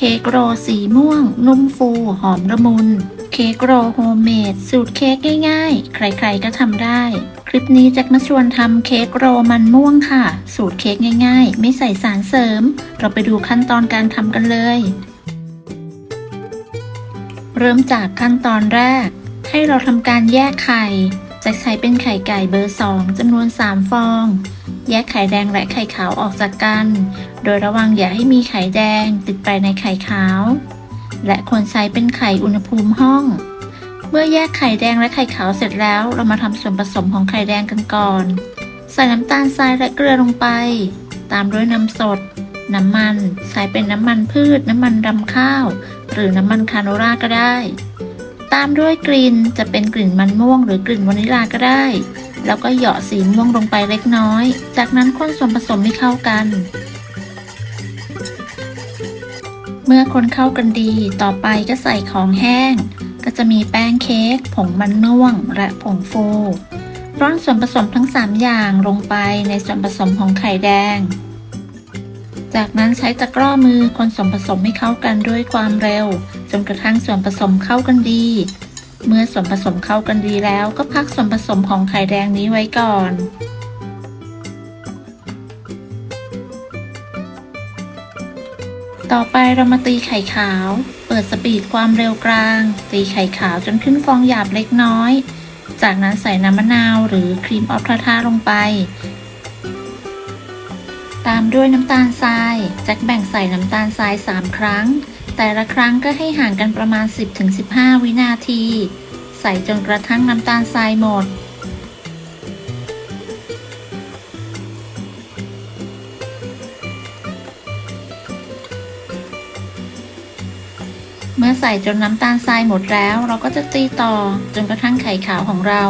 เค้กโรสีม่วง นุ่มฟูหอมละมุน เค้กโรโฮมเมดสูตรเค้กง่ายๆ ใครๆก็ทำได้ คลิปนี้แจ็คมาชวนทำเค้กโรมันม่วงค่ะ สูตรเค้กง่ายๆ ไม่ใส่สารเสริม เราไปดูขั้นตอนการทำกันเลย เริ่มจากขั้นตอนแรก ให้เราทำการแยกไข่จะใช้เป็นไข่ไก่เบอร์ 2จำนวน 3 ฟอง แยกไข่แดงและไข่ขาวออกจากกัน ดยระวังอย่าให้มีไข่แดงติดไปในไข่ขาว และควรใช้เป็นไข่อุณหภูมิห้อง เมื่อแยกไข่แดงและไข่ขาวเสร็จแล้ว เรามาทำส่วนผสมของไข่แดงกันก่อน ใส่น้ำตาลทรายและเกลือลงไป ตามด้วยน้ำสด น้ำมัน ใช้เป็นน้ำมันพืช น้ำมันรำข้าว หรือน้ำมันคาโนราก็ได้ ตามด้วยกลิ่นจะเป็นกลิ่นมันม่วง หรือกลิ่นวานิลาก็ได้ แล้วก็เหยาะสีม่วงลงไปเล็กน้อย จากนั้นคนส่วนผสมให้เข้ากัน เมื่อคนเข้ากันดีต่อไปก็ใส่ของแห้ง ก็จะมีแป้งเค้กผงมันม่วง และผงฟูร่อนส่วนผสมทั้ง 3 อย่างลงไปในส่วนผสมของไข่แดง จากนั้นใช้ตะกร้อมือคนส่วนผสมให้เข้ากันด้วยความเร็ว จนกระทั่งส่วนผสมเข้ากันดี เมื่อส่วนผสมเข้ากันดีแล้วก็พักส่วนผสมของไข่แดงนี้ไว้ก่อน ต่อไปเรามาตีไข่ขาว เปิดสปีดความเร็วกลาง ตีไข่ขาวจนขึ้นฟองหยาบเล็กน้อย จากนั้นใส่น้ำมะนาวหรือครีมออฟทาทาลงไป ตามด้วยน้ำตาลทรายแจ็คแบ่งใส่น้ำตาลทราย 3 ครั้ง แต่ละครั้งก็ให้ห่างกันประมาณ 10-15 วินาที ใส่จนกระทั่งน้ำตาลทรายหมด เมื่อใส่จนน้ำตาลทรายหมดแล้ว เราก็จะตีต่อจนกระทั่งไข่ขาวของเรา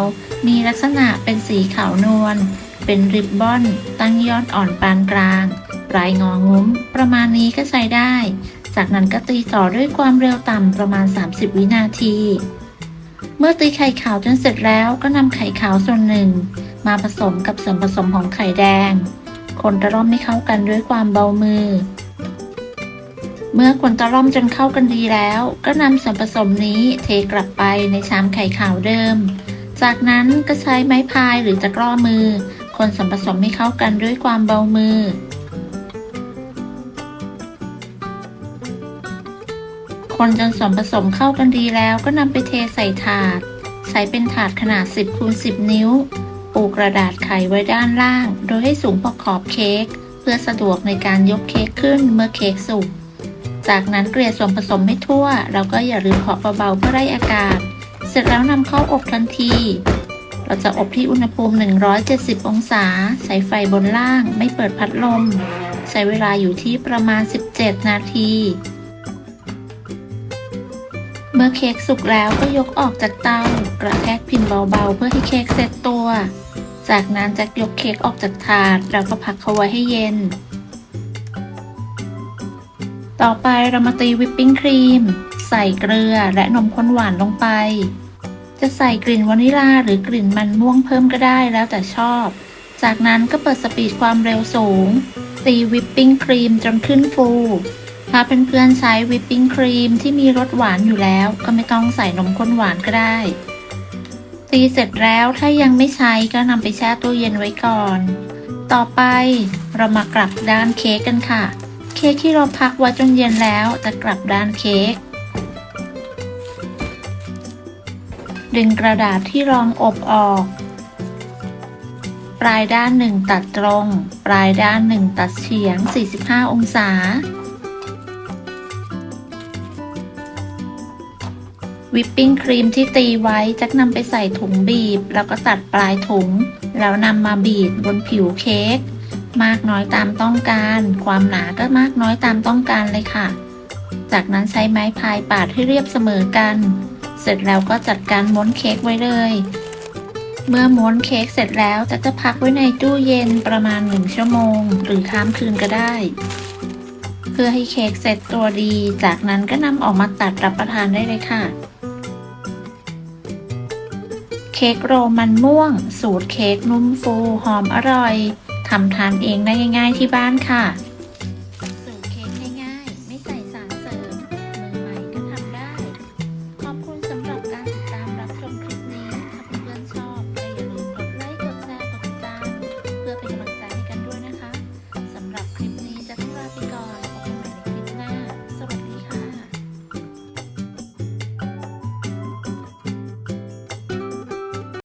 มีลักษณะเป็นสีขาวนวล เป็นริบบอน ตั้งยอดอ่อนปานกลาง ปลายงองุ้ม ประมาณนี้ก็ใช้ได้ จากนั้นก็ตีต่อด้วยความเร็วต่ำประมาณ 30 วินาที เมื่อตีไข่ขาวจนเสร็จแล้วก็นำไข่ขาวส่วนหนึ่ง มาผสมกับส่วนผสมของไข่แดง คนตะล่อมให้เข้ากันด้วยความเบามือ เมื่อคนตะล่อมจนเข้ากันดีแล้ว ก็นำส่วนผสมนี้เทกลับไปในชามไข่ขาวเดิม จากนั้นก็ใช้ไม้พายหรือตะกร้อมือ คนส่วนผสมให้เข้ากันด้วยความเบามือ คนจนส่วนผสมเข้ากันดีแล้วก็นำไปเทใส่ถาด ใช้เป็นถาดขนาด 10คูณ10 นิ้ว ปูกระดาษไขไว้ด้านล่าง โดยให้สูงพอขอบเค้ก เพื่อสะดวกในการยกเค้กขึ้นเมื่อเค้กสุก จากนั้นเกลี่ยส่วนผสมให้ทั่ว เราก็อย่าลืมเคาะเบาๆเพื่อไล่อากาศ เสร็จแล้วนำเข้าอบทันที เราจะอบที่อุณหภูมิ 170 องศาใช้ไฟบนล่าง ไม่เปิดพัดลม ใช้เวลาอยู่ที่ประมาณ 17 นาที เมื่อเค้กสุกแล้วก็ยกออกจากเตากระแทกพิมพ์เบาๆ เพื่อให้เค้กเซ็ตตัว จากนั้นจะยกเค้กออกจากถาด เราก็พักเขาไว้ให้เย็น ต่อไปเรามาตีวิปปิ้งครีม ใส่เกลือและนมข้นหวานลงไป จะใส่กลิ่นวานิลาหรือกลิ่นมันม่วงเพิ่มก็ได้แล้วแต่ชอบ จากนั้นก็เปิดสปีดความเร็วสูง ตีวิปปิ้งครีมจนขึ้นฟูถ้าเพื่อนๆใช้วิปปิ้งครีมที่มีรสหวานอยู่แล้ว ก็ไม่ต้องใส่นมข้นหวานก็ได้ ตีเสร็จแล้วถ้ายังไม่ใช้ก็นำไปแช่ตู้เย็นไว้ก่อน ต่อไปเรามากลับด้านเค้กกันค่ะ เค้กที่เราพักไว้จนเย็นแล้วจะกลับด้านเค้ก ดึงกระดาษที่รองอบออก ปลายด้านหนึ่งตัดตรง ปลายด้านหนึ่งตัดเฉียง 45 องศา วิปปิ้งครีมที่ตีไว้จะนำไปใส่ถุงบีบ แล้วก็ตัดปลายถุง แล้วนำมาบีบบนผิวเค้ก มากน้อยตามต้องการ ความหนาก็มากน้อยตามต้องการเลยค่ะ จากนั้นใช้ไม้พายปาดให้เรียบเสมอกัน เสร็จแล้วก็จัดการม้วนเค้กไว้เลย เมื่อม้วนเค้กเสร็จแล้วจะจะพักไว้ในตู้เย็นประมาณ1ชั่วโมง หรือข้ามคืนก็ได้ เพื่อให้เค้กเสร็จตัวดี จากนั้นก็นำออกมาตัดรับประทานได้เลยค่ะเค้กโรมันม่วง สูตรเค้กนุ่มฟูหอมอร่อย ทำทานเองได้ง่าย ๆที่บ้านค่ะ